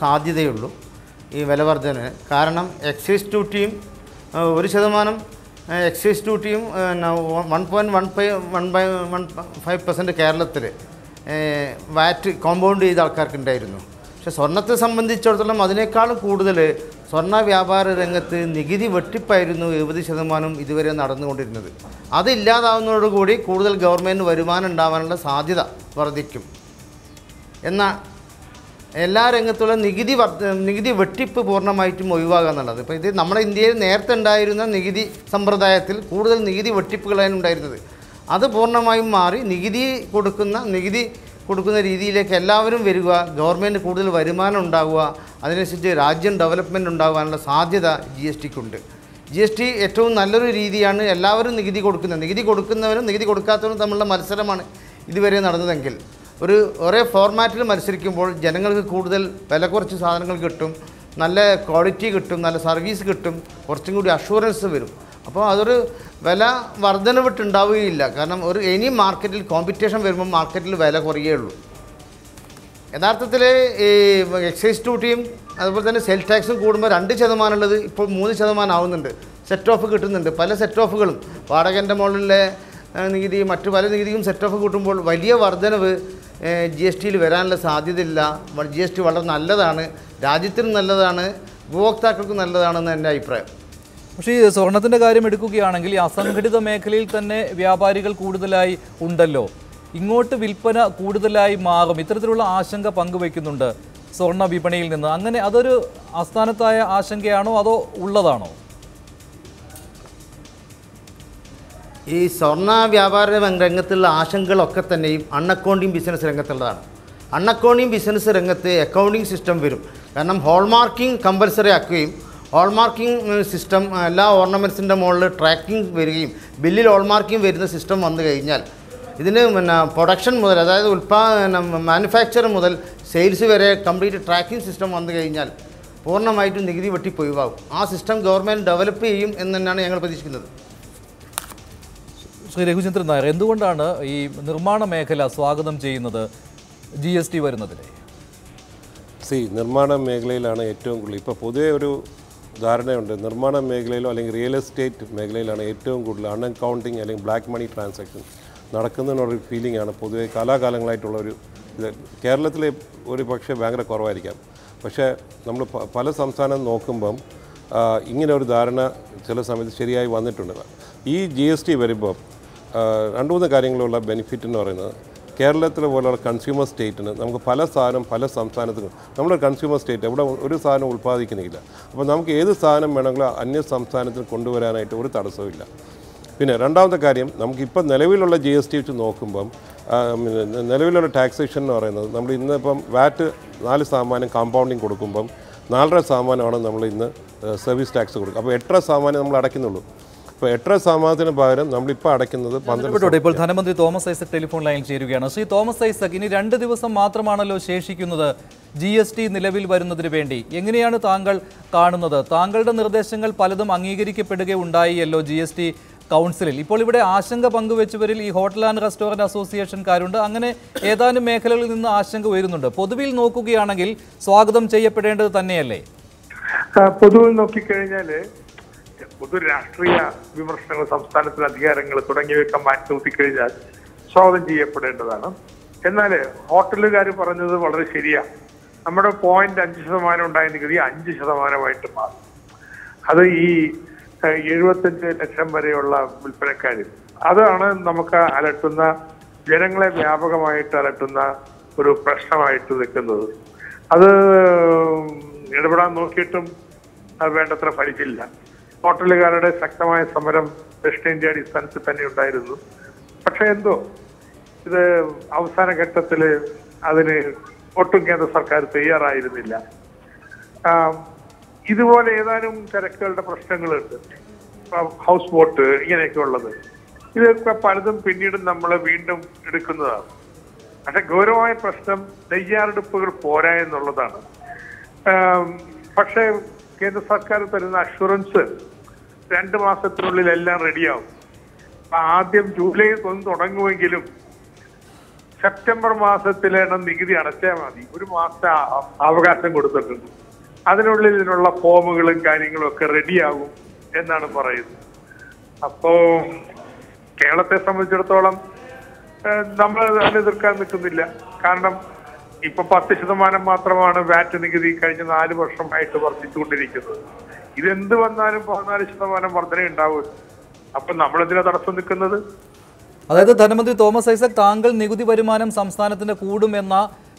സാധ്യതയുള്ളൂ ഈ വില വർധനന് കാരണം എക്സൈസ് ഡ്യൂട്ടിയും ഒരു ശതമാനം excise ഡ്യൂട്ടിയും one point one five one by one five percent കേരളത്തിൽ വാറ്റ് കോമ്പൗണ്ട് ചെയ്ത ആൾക്കാർക്ക് ഉണ്ടായിരുന്നു പക്ഷേ സ്വർണത്തെ സംബന്ധിച്ചിടത്തോളം അതിനേക്കാളും കൂടുതൽ സ്വർണ വ്യാപാര രംഗത്ത് നികുതി വെട്ടിപ്പായിരുന്നു എഴുപത് ശതമാനം ഇതുവരെ നടന്നുകൊണ്ടിരുന്നത്. അതില്ലാതാവുന്നതോടുകൂടി കൂടുതൽ ഗവൺമെന്റ് വരുമാനം ഉണ്ടാവാനുള്ള സാധ്യത വർദ്ധിക്കും. എന്നാൽ എല്ലാ രംഗത്തുള്ള നികുതി നികുതി വെട്ടിപ്പ് പൂർണമായിട്ടും ഒഴിവാക്കുക എന്നുള്ളത്. ഇപ്പോൾ ഇത് നമ്മുടെ ഇന്ത്യയിൽ നേരത്തെ ഉണ്ടായിരുന്ന നികുതി സമ്പ്രദായത്തിൽ കൂടുതൽ നികുതി വെട്ടിപ്പുകളാണ് ഉണ്ടായിരുന്നത്. അത് പൂർണമായും മാറി നികുതി കൊടുക്കുന്ന നികുതി കൊടുക്കുന്ന രീതിയിലേക്ക് എല്ലാവരും വരിക ഗവൺമെന്റ് കൂടുതൽ വരുമാനം ഉണ്ടാവുക അതിനനുസരിച്ച് രാജ്യം ഡെവലപ്മെന്റ് ഉണ്ടാകാനുള്ള സാധ്യത ജി എസ് ടിക്കുണ്ട് ജി എസ് ടി ഏറ്റവും നല്ലൊരു രീതിയാണ് എല്ലാവരും നികുതി കൊടുക്കുന്നത്. നികുതി കൊടുക്കുന്നവരും നികുതി കൊടുക്കാത്തവരും തമ്മിലുള്ള മത്സരമാണ് ഇതുവരെ നടന്നതെങ്കിൽ. ഒരു ഒരേ ഫോർമാറ്റിൽ മത്സരിക്കുമ്പോൾ ജനങ്ങൾക്ക് കൂടുതൽ വില കുറച്ച് സാധനങ്ങൾ കിട്ടും നല്ല ക്വാളിറ്റി കിട്ടും നല്ല സർവീസ് കിട്ടും കുറച്ചും കൂടി അഷുറൻസ് വരും. അപ്പോൾ അതൊരു വില വർധനവിട്ടുണ്ടാവുകയില്ല. കാരണം ഒരു എനി മാർക്കറ്റിൽ കോമ്പറ്റീഷൻ വരുമ്പോൾ മാർക്കറ്റിൽ വില കുറയുള്ളൂ യഥാർത്ഥത്തിൽ ഈ എക്സൈസ് ഡ്യൂട്ടിയും അതുപോലെ തന്നെ സെൽ ടാക്സും കൂടുമ്പോൾ രണ്ട് ശതമാനമുള്ളത് ഇപ്പോൾ മൂന്ന് ശതമാനം ആവുന്നുണ്ട് സെറ്റ് ഓഫ് കിട്ടുന്നുണ്ട്. പല സെറ്റ് ഓഫുകളും വാടകന്റെ മുകളിലെ നികുതി മറ്റു പല നികുതിയും സെറ്റ് ഓഫ് കൂട്ടുമ്പോൾ വലിയ വർധനവ് ജി എസ് ടിയിൽ വരാനുള്ള സാധ്യതയില്ല. ജി എസ് ടി വളരെ നല്ലതാണ്. രാജ്യത്തിനും നല്ലതാണ്. ഉപഭോക്താക്കൾക്കും നല്ലതാണെന്ന് എന്റെ അഭിപ്രായം. പക്ഷേ ഈ സ്വർണത്തിന്റെ കാര്യം എടുക്കുകയാണെങ്കിൽ അസംഘടിത മേഖലയിൽ തന്നെ വ്യാപാരികൾ കൂടുതലായി ഉണ്ടല്ലോ. ഇങ്ങോട്ട് വിൽപ്പന കൂടുതലായി മാറും. ഇത്തരത്തിലുള്ള ആശങ്ക പങ്കുവയ്ക്കുന്നുണ്ട് സ്വർണ വിപണിയിൽ നിന്ന്. അങ്ങനെ അതൊരു ആസ്ഥാനത്തായ ആശങ്കയാണോ അതോ ഉള്ളതാണോ? ഈ സ്വർണ വ്യാപാര രംഗത്തുള്ള ആശങ്കകളൊക്കെ തന്നെയും അൺഅക്കൗണ്ടിങ് ബിസിനസ് രംഗത്തുള്ളതാണ്. അൺഅക്കൗണ്ടിങ് ബിസിനസ് രംഗത്ത് അക്കൗണ്ടിങ് സിസ്റ്റം വരും. കാരണം ഹോൾമാർക്കിംഗ് കമ്പൽസറി ആക്കുകയും ഹോൾമാർക്കിംഗ് സിസ്റ്റം എല്ലാ ഓർണമെന്റ്സിന്റെ മുകളിൽ ട്രാക്കിംഗ് വരികയും ബില്ലിൽ ഹോൾമാർക്കിംഗ് വരുന്ന സിസ്റ്റം വന്നു കഴിഞ്ഞാൽ ഇതിന് പിന്നെ പ്രൊഡക്ഷൻ മുതൽ അതായത് ഉൽപ്പാദന മാനുഫാക്ചർ മുതൽ സെയിൽസ് വരെ കംപ്ലീറ്റ് ട്രാക്കിംഗ് സിസ്റ്റം വന്നു കഴിഞ്ഞാൽ പൂർണമായിട്ടും നികുതി വെട്ടിപ്പൊഴിവാകും. ആ സിസ്റ്റം ഗവൺമെന്റ് ഡെവലപ്പ് ചെയ്യും എന്ന് തന്നെയാണ് ഞങ്ങൾ പ്രതീക്ഷിക്കുന്നത്. ശ്രീ രഘുചന്ദ്രൻ നായർ എന്തുകൊണ്ടാണ് ഈ നിർമ്മാണ മേഖല സ്വാഗതം ചെയ്യുന്നത് ജി എസ് ടി വരുന്നതിനെ? സി നിർമ്മാണ മേഖലയിലാണ് ഏറ്റവും കൂടുതൽ ഇപ്പോൾ പൊതുവെ ഒരു ധാരണയുണ്ട് നിർമ്മാണ മേഖലയിലോ അല്ലെങ്കിൽ റിയൽ എസ്റ്റേറ്റ് മേഖലയിലാണ് ഏറ്റവും കൂടുതൽ അൺഅക്കൗണ്ടിങ് അല്ലെങ്കിൽ ബ്ലാക്ക് മണി ട്രാൻസാക്ഷൻ നടക്കുന്നതിനുള്ളൊരു ഫീലിംഗ് ആണ് പൊതുവെ കാലാകാലങ്ങളായിട്ടുള്ള ഒരു ഇത്. കേരളത്തിലെ ഒരു പക്ഷേ ഭയങ്കര കുറവായിരിക്കാം. പക്ഷേ നമ്മൾ പല സംസ്ഥാനം നോക്കുമ്പം ഇങ്ങനെ ഒരു ധാരണ ചില സമയത്ത് ശരിയായി വന്നിട്ടുണ്ട്. ഈ ജി എസ് ടി വരുമ്പോൾ രണ്ട് മൂന്ന് കാര്യങ്ങളുള്ള ബെനിഫിറ്റ് എന്ന് പറയുന്നത് കേരളത്തിലെ പോലെയുള്ള കൺസ്യൂമർ സ്റ്റേറ്റിന് നമുക്ക് പല സാധനം പല സംസ്ഥാനത്തും നമ്മുടെ കൺസ്യൂമർ സ്റ്റേറ്റ് ഇവിടെ ഒരു സാധനം ഉൽപ്പാദിക്കുന്നില്ല. അപ്പോൾ നമുക്ക് ഏത് സാധനം വേണമെങ്കിലും അന്യ സംസ്ഥാനത്തിന് കൊണ്ടുവരാനായിട്ട് ഒരു തടസ്സമില്ല പിന്നെ രണ്ടാമത്തെ കാര്യം നമുക്കിപ്പോൾ നിലവിലുള്ള ജി എസ് ടി വെച്ച് നോക്കുമ്പം നിലവിലുള്ള ടാക്സേഷൻ എന്ന് പറയുന്നത് നമ്മൾ ഇന്നിപ്പം വാറ്റ് നാല് ശതമാനം കമ്പൗണ്ടിങ് കൊടുക്കുമ്പം നാലര ശതമാനമാണ് നമ്മൾ ഇന്ന് സർവീസ് ടാക്സ് കൊടുക്കുക. അപ്പോൾ എട്ടര ശതമാനം നമ്മൾ അടയ്ക്കുന്നുള്ളൂ. അപ്പോൾ എട്ടര ശതമാനത്തിന് പകരം നമ്മളിപ്പോൾ അടയ്ക്കുന്നത് പന്ത്രണ്ട് ഇപ്പോൾ ധനമന്ത്രി തോമസ് ഐസക് ടെലിഫോൺ ലൈനിൽ ചേരുകയാണ്. ശ്രീ തോമസ് ഐസക് ഇനി രണ്ട് ദിവസം മാത്രമാണല്ലോ ശേഷിക്കുന്നത്. ജി എസ് ടി നിലവിൽ വരുന്നതിന് വേണ്ടി. എങ്ങനെയാണ് താങ്കൾ കാണുന്നത്? താങ്കളുടെ നിർദ്ദേശങ്ങൾ പലതും അംഗീകരിക്കപ്പെടുകയുണ്ടായിയല്ലോ ജി എസ് ടി കൗൺസിലിൽ. ഇപ്പോൾ ഇവിടെ ആശങ്ക പങ്കുവെച്ചവരിൽ ഈ ഹോട്ടൽ ആൻഡ് റെസ്റ്റോറന്റ് അസോസിയേഷൻകാരുണ്ട് അങ്ങനെ ഏതാനും മേഖലകളിൽ നിന്ന് ആശങ്ക ഉയരുന്നുണ്ട്. പൊതുവിൽ നോക്കുകയാണെങ്കിൽ സ്വാഗതം ചെയ്യപ്പെടേണ്ടത് തന്നെയല്ലേ? പൊതുവിൽ നോക്കിക്കഴിഞ്ഞാൽ പൊതു രാഷ്ട്രീയ വിമർശനങ്ങൾ സംസ്ഥാനത്തിലെ അധികാരങ്ങൾ തുടങ്ങിയവയൊക്കെ മാറ്റി നിർത്തിക്കഴിഞ്ഞാൽ സ്വാഗതം ചെയ്യപ്പെടേണ്ടതാണ്. എന്നാൽ ഹോട്ടലുകാർ പറഞ്ഞത് വളരെ ശരിയാണ് നമ്മുടെ പോയിന്റ് അഞ്ച് ശതമാനം ഉണ്ടായ നികുതി അഞ്ച് ശതമാനമായിട്ട് മാറും. അത് ഈ എഴുപത്തഞ്ച് ലക്ഷം വരെയുള്ള വിൽപ്പനക്കാരിൽ. അതാണ് നമുക്ക് അലട്ടുന്ന ജനങ്ങളെ വ്യാപകമായിട്ട് അലട്ടുന്ന ഒരു പ്രശ്നമായിട്ട് നിൽക്കുന്നത്. അത് ഇടപെടാൻ നോക്കിയിട്ടും വേണ്ടത്ര ഫലിച്ചില്ല. ഹോട്ടലുകാരുടെ ശക്തമായ സമരം ദക്ഷിണേന്ത്യ അടിസ്ഥാനത്തിൽ തന്നെ ഉണ്ടായിരുന്നു. പക്ഷെ എന്തോ ഇത് അവസാന ഘട്ടത്തിൽ അതിന് ഒട്ടും കേന്ദ്ര സർക്കാർ തയ്യാറായിരുന്നില്ല. ഇതുപോലെ ഏതാനും ചരക്കുകളുടെ പ്രശ്നങ്ങളുണ്ട്. ഹൗസ് ബോട്ട് ഇങ്ങനെയൊക്കെ ഉള്ളത്. ഇതൊക്കെ പലതും പിന്നീട് നമ്മൾ വീണ്ടും എടുക്കുന്നതാണ്. പക്ഷെ ഗൗരവമായ പ്രശ്നം തയ്യാറെടുപ്പുകൾ പോരാ എന്നുള്ളതാണ്. പക്ഷേ കേന്ദ്ര സർക്കാർ തരുന്ന അഷുറൻസ് രണ്ട് മാസത്തിനുള്ളിൽ എല്ലാം റെഡിയാവും. ആദ്യം ജൂലൈ ഒന്ന് തുടങ്ങുമെങ്കിലും സെപ്റ്റംബർ മാസത്തിലാണ് നികുതി അടച്ചാൽ മതി. ഒരു ആ- അവകാശം കൊടുത്തിട്ടുണ്ട്. അതിനുള്ളിൽ ഇതിനുള്ള ഫോമുകളും കാര്യങ്ങളും ഒക്കെ റെഡിയാകും എന്നാണ് പറയുന്നത്. അപ്പോ കേരളത്തെ സംബന്ധിച്ചിടത്തോളം നമ്മൾ അതിനെ എതിർക്കാൻ നിൽക്കുന്നില്ല. കാരണം ഇപ്പൊ പത്ത് ശതമാനം മാത്രമാണ് വാറ്റ് നികുതി കഴിഞ്ഞ നാല് വർഷമായിട്ട് വർദ്ധിച്ചുകൊണ്ടിരിക്കുന്നത്. ഇതെന്ത് വന്നാലും പതിനാല് ശതമാനം വർധന ഉണ്ടാവും. അപ്പൊ നമ്മളെന്തിനാ തടസ്സം നിൽക്കുന്നത്? അതായത് ധനമന്ത്രി തോമസ് ഐസക് താങ്കൾ നികുതി വരുമാനം സംസ്ഥാനത്തിന് കൂടുമെന്ന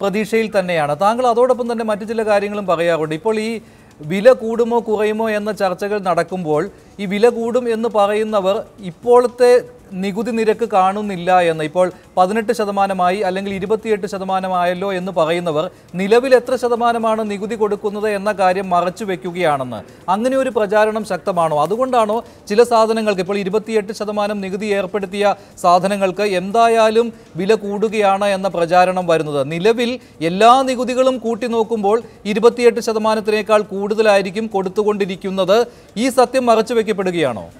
പ്രതീക്ഷയിൽ തന്നെയാണ്. താങ്കൾ അതോടൊപ്പം തന്നെ മറ്റു ചില കാര്യങ്ങളും പറയാറുണ്ട്. ഇപ്പോൾ ഈ വില കൂടുമോ കുറയുമോ എന്ന ചർച്ചകൾ നടക്കുമ്പോൾ ഈ വില കൂടും എന്ന് പറയുന്നവർ ഇപ്പോഴത്തെ നികുതി നിരക്ക് കാണുന്നില്ല എന്ന്. ഇപ്പോൾ പതിനെട്ട് ശതമാനമായി അല്ലെങ്കിൽ ഇരുപത്തിയെട്ട് ശതമാനമായല്ലോ എന്ന് പറയുന്നവർ നിലവിൽ എത്ര ശതമാനമാണ് നികുതി കൊടുക്കുന്നത് എന്ന കാര്യം മറച്ചു വെക്കുകയാണെന്ന്. അങ്ങനെ ഒരു പ്രചാരണം ശക്തമാണോ? അതുകൊണ്ടാണോ ചില സാധനങ്ങൾക്ക് ഇപ്പോൾ ഇരുപത്തിയെട്ട് ശതമാനം നികുതി ഏർപ്പെടുത്തിയ സാധനങ്ങൾക്ക് എന്തായാലും വില കൂടുകയാണ് എന്ന പ്രചാരണം വരുന്നത്? നിലവിൽ എല്ലാ നികുതികളും കൂട്ടി നോക്കുമ്പോൾ ഇരുപത്തിയെട്ട് ശതമാനത്തിനേക്കാൾ കൂടുതലായിരിക്കും കൊടുത്തുകൊണ്ടിരിക്കുന്നത്. ഈ സത്യം മറച്ചു വെക്കപ്പെടുകയാണോ?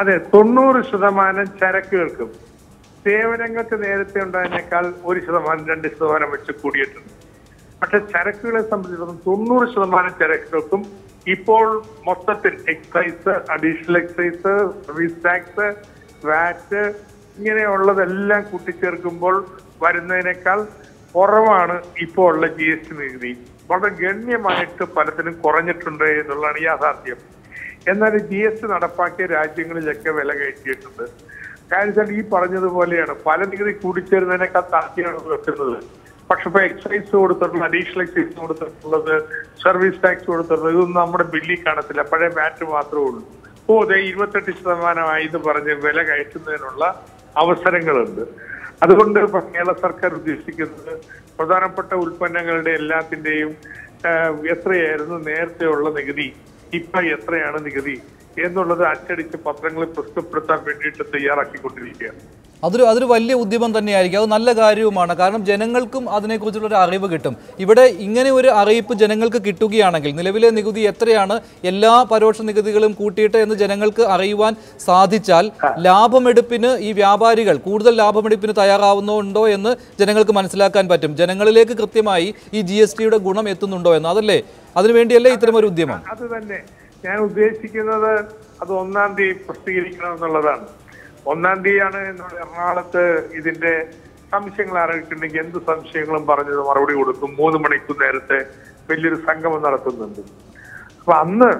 അതെ തൊണ്ണൂറ് ശതമാനം ചരക്കുകൾക്കും സേവനങ്ങൾക്ക് നേരത്തെ ഉണ്ടായതിനേക്കാൾ ഒരു ശതമാനം രണ്ട് ശതമാനം വെച്ച് കൂടിയിട്ടുണ്ട്. പക്ഷെ ചരക്കുകളെ സംബന്ധിച്ചിടത്തോളം തൊണ്ണൂറ് ശതമാനം ചരക്കുകൾക്കും ഇപ്പോൾ മൊത്തത്തിൽ excise additional excise service tax VAT ഇങ്ങനെയുള്ളതെല്ലാം കൂട്ടിച്ചേർക്കുമ്പോൾ വരുന്നതിനേക്കാൾ കുറവാണ് ഇപ്പോൾ ഉള്ള ജി എസ് ടി നികുതി. വളരെ ഗണ്യമായിട്ട് പലത്തിനും കുറഞ്ഞിട്ടുണ്ട് എന്നുള്ളതാണ് യാഥാർത്ഥ്യം. എന്നാൽ ജി എസ് നടപ്പാക്കിയ രാജ്യങ്ങളിലൊക്കെ വില കയറ്റിയിട്ടുണ്ട്. വെച്ചാൽ ഈ പറഞ്ഞതുപോലെയാണ്. പല നികുതി കൂടിച്ചേരുന്നതിനേക്കാൾ താഴ്ത്തിയാണ് വെക്കുന്നത് പക്ഷെ ഇപ്പൊ എക്സൈസ് കൊടുത്തിട്ടുള്ള അഡീഷണൽ എക്സൈസ് കൊടുത്തിട്ടുള്ളത് സർവീസ് ടാക്സ് കൊടുത്തിട്ടുള്ളത് ഇതൊന്നും നമ്മുടെ ബില്ലിൽ കാണത്തില്ല. പഴയ മാറ്റ് മാത്രമേ ഉള്ളൂ. ഓ അതെ ഇരുപത്തെട്ട് ശതമാനമായി എന്ന് പറഞ്ഞ് വില കയറ്റുന്നതിനുള്ള അവസരങ്ങളുണ്ട്. അതുകൊണ്ട് കേരള സർക്കാർ ഉദ്ദേശിക്കുന്നത് പ്രധാനപ്പെട്ട ഉൽപ്പന്നങ്ങളുടെ എല്ലാത്തിന്റെയും എത്രയായിരുന്നു നേരത്തെയുള്ള നികുതി? ഇപ്പൊ എത്രയാണ് നികുതി എന്നുള്ളത് അച്ചടിച്ച് പത്രങ്ങളിൽ പ്രസ്തുതപ്പെടുത്താൻ വേണ്ടിയിട്ട് തയ്യാറാക്കിക്കൊണ്ടിരിക്കുകയാണ്. അതൊരു അതൊരു വലിയ ഉദ്യമം തന്നെയായിരിക്കും. അത് നല്ല കാര്യവുമാണ്. കാരണം ജനങ്ങൾക്കും അതിനെക്കുറിച്ചുള്ള ഒരു അറിവ് കിട്ടും. ഇവിടെ ഇങ്ങനെ ഒരു അറിയിപ്പ് ജനങ്ങൾക്ക് കിട്ടുകയാണെങ്കിൽ നിലവിലെ നികുതി എത്രയാണ് എല്ലാ പരോക്ഷ നികുതികളും കൂട്ടിയിട്ട് എന്ന് ജനങ്ങൾക്ക് അറിയുവാൻ സാധിച്ചാൽ ലാഭമെടുപ്പിന് ഈ വ്യാപാരികൾ കൂടുതൽ ലാഭമെടുപ്പിന് തയ്യാറാവുന്നുണ്ടോ എന്ന് ജനങ്ങൾക്ക് മനസ്സിലാക്കാൻ പറ്റും. ജനങ്ങളിലേക്ക് കൃത്യമായി ഈ ജി എസ് ടിയുടെ ഗുണം എത്തുന്നുണ്ടോ എന്ന്. അതല്ലേ? അതിനുവേണ്ടിയല്ലേ ഒരു ഉദ്യമം? അത് തന്നെ. ഞാൻ ഉദ്ദേശിക്കുന്നത് അത് ഒന്നാം തീയതി പ്രസിദ്ധീകരിക്കണം എന്നുള്ളതാണ്. ഒന്നാം തീയതിയാണ് എറണാകുളത്ത് ഇതിന്റെ സംശയങ്ങൾ ആരോപിച്ചിട്ടുണ്ടെങ്കിൽ എന്ത് സംശയങ്ങളും പറഞ്ഞത് മറുപടി കൊടുക്കും. മൂന്ന് മണിക്കൂർ നേരത്തെ വലിയൊരു സംഗമം നടത്തുന്നുണ്ട്. അപ്പൊ അന്ന്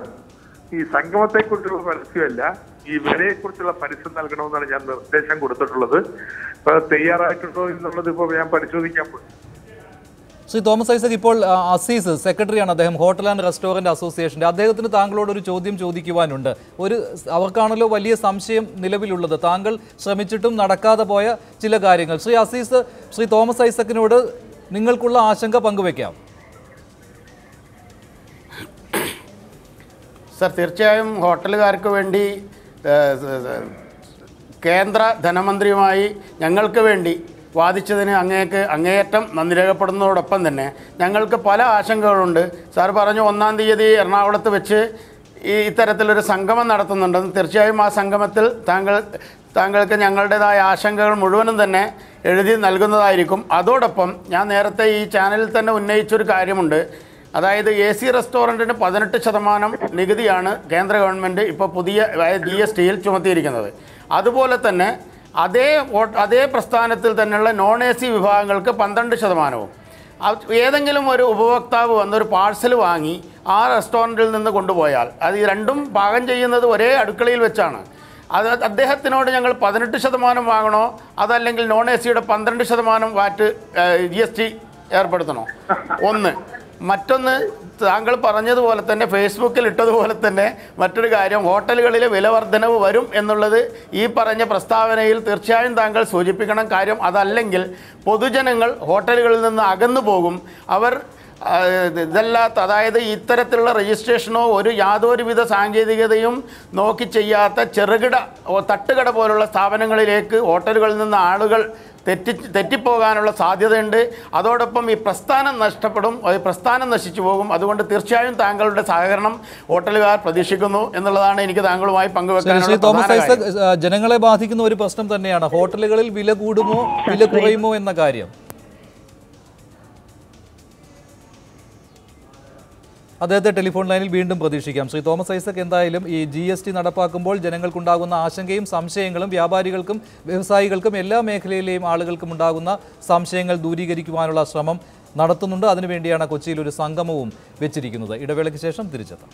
ഈ സംഗമത്തെ കുറിച്ചുള്ള പരസ്യമല്ല ഈ വിലയെ കുറിച്ചുള്ള പരസ്യം നൽകണമെന്നാണ് ഞാൻ നിർദ്ദേശം കൊടുത്തിട്ടുള്ളത്. അപ്പൊ തയ്യാറായിട്ടുണ്ടോ എന്നുള്ളത് ഇപ്പൊ ഞാൻ പരിശോധിക്കാൻ പോയി ശ്രീ തോമസ് ഐസക് ഇപ്പോൾ അസീസ് സെക്രട്ടറിയാണ് അദ്ദേഹം ഹോട്ടൽ ആൻഡ് റെസ്റ്റോറന്റ് അസോസിയേഷന്റെ അദ്ദേഹത്തിന് താങ്കളോട് ഒരു ചോദ്യം ചോദിക്കുവാനുണ്ട്. ഒരു അവർക്കാണല്ലോ വലിയ സംശയം നിലവിലുള്ളത്. താങ്കൾ ശ്രമിച്ചിട്ടും നടക്കാതെ പോയ ചില കാര്യങ്ങൾ. ശ്രീ അസീസ് ശ്രീ തോമസ് ഐസക്കിനോട് നിങ്ങൾക്കുള്ള ആശങ്ക പങ്കുവെക്കാം. സർ തീർച്ചയായും ഹോട്ടലുകാർക്ക് വേണ്ടി കേന്ദ്ര ധനമന്ത്രിയുമായി ഞങ്ങൾക്ക് വേണ്ടി വാദിച്ചതിന് അങ്ങേക്ക് അങ്ങേയറ്റം നന്ദി രേഖപ്പെടുന്നതോടൊപ്പം തന്നെ ഞങ്ങൾക്ക് പല ആശങ്കകളുണ്ട്. സാർ പറഞ്ഞു ഒന്നാം തീയതി എറണാകുളത്ത് വെച്ച് ഈ ഇത്തരത്തിലൊരു സംഗമം നടത്തുന്നുണ്ടെന്ന് തീർച്ചയായും ആ സംഗമത്തിൽ താങ്കൾ താങ്കൾക്ക് ഞങ്ങളുടേതായ ആശങ്കകൾ മുഴുവനും തന്നെ എഴുതി നൽകുന്നതായിരിക്കും. അതോടൊപ്പം ഞാൻ നേരത്തെ ഈ ചാനലിൽ തന്നെ ഉന്നയിച്ചൊരു കാര്യമുണ്ട്. അതായത് എ സി റെസ്റ്റോറന്റിന് പതിനെട്ട് ശതമാനം നികുതിയാണ് കേന്ദ്ര ഗവൺമെന്റ് ഇപ്പോൾ പുതിയ ജി എസ് ടിയിൽ ചുമത്തിയിരിക്കുന്നത്. അതുപോലെ തന്നെ അതേ വോട്ട് അതേ പ്രസ്ഥാനത്തിൽ തന്നെയുള്ള നോൺ എ സി വിഭാഗങ്ങൾക്ക് പന്ത്രണ്ട് ശതമാനവും. ഏതെങ്കിലും ഒരു ഉപഭോക്താവ് വന്നൊരു പാഴ്സൽ വാങ്ങി ആ റെസ്റ്റോറന്റിൽ നിന്ന് കൊണ്ടുപോയാൽ അത് ഈ രണ്ടും പാകം ചെയ്യുന്നത് ഒരേ അടുക്കളയിൽ വെച്ചാണ്. അത് അദ്ദേഹത്തിനോട് ഞങ്ങൾ പതിനെട്ട് ശതമാനം വാങ്ങണോ? അതല്ലെങ്കിൽ നോൺ എ സിയുടെ പന്ത്രണ്ട് ശതമാനം വാറ്റ് ജി എസ് ടി ഏർപ്പെടുത്തണോ? ഒന്ന്. മറ്റൊന്ന് താങ്കൾ പറഞ്ഞതുപോലെ തന്നെ ഫേസ്ബുക്കിൽ ഇട്ടതുപോലെ തന്നെ മറ്റൊരു കാര്യം ഹോട്ടലുകളിലെ വില വർധനവ് വരും എന്നുള്ളത് ഈ പറഞ്ഞ പ്രസ്താവനയിൽ തീർച്ചയായും താങ്കൾ സൂചിപ്പിക്കണം കാര്യം. അതല്ലെങ്കിൽ പൊതുജനങ്ങൾ ഹോട്ടലുകളിൽ നിന്ന് അകന്നു പോകും. അവർ ഇതല്ലാത്ത അതായത് ഇത്തരത്തിലുള്ള രജിസ്ട്രേഷനോ ഒരു യാതൊരുവിധ സാങ്കേതികതയും നോക്കി ചെയ്യാത്ത ചെറുകിട തട്ടുകട പോലുള്ള സ്ഥാപനങ്ങളിലേക്ക് ഹോട്ടലുകളിൽ നിന്ന് ആളുകൾ തെറ്റി തെറ്റിപ്പോകാനുള്ള സാധ്യതയുണ്ട്. അതോടൊപ്പം ഈ പ്രസ്ഥാനം നഷ്ടപ്പെടും പ്രസ്ഥാനം നശിച്ചു പോകും. അതുകൊണ്ട് തീർച്ചയായും താങ്കളുടെ സഹകരണം ഹോട്ടലുകാർ പ്രതീക്ഷിക്കുന്നു എന്നുള്ളതാണ് എനിക്ക് താങ്കളുമായി പങ്കുവെക്കാൻ ജനങ്ങളെ ബാധിക്കുന്ന ഒരു പ്രശ്നം തന്നെയാണ് ഹോട്ടലുകളിൽ വില കൂടുമോ വില കുറയുമോ എന്ന കാര്യം. അദ്ദേഹത്തെ ടെലിഫോൺ ലൈനിൽ വീണ്ടും പ്രതീക്ഷിക്കാം. ശ്രീ തോമസ് ഐസക് എന്തായാലും ഈ ജി എസ് ടി നടപ്പാക്കുമ്പോൾ ജനങ്ങൾക്കുണ്ടാകുന്ന ആശങ്കയും സംശയങ്ങളും വ്യാപാരികൾക്കും വ്യവസായികൾക്കും എല്ലാ മേഖലയിലെയും ആളുകൾക്കും ഉണ്ടാകുന്ന സംശയങ്ങൾ ദൂരീകരിക്കുവാനുള്ള ശ്രമം നടത്തുന്നുണ്ട്. അതിനുവേണ്ടിയാണ് കൊച്ചിയിൽ ഒരു സംഗമവും വെച്ചിരിക്കുന്നത്. ഇടവേളയ്ക്ക് ശേഷം തിരിച്ചെത്താം.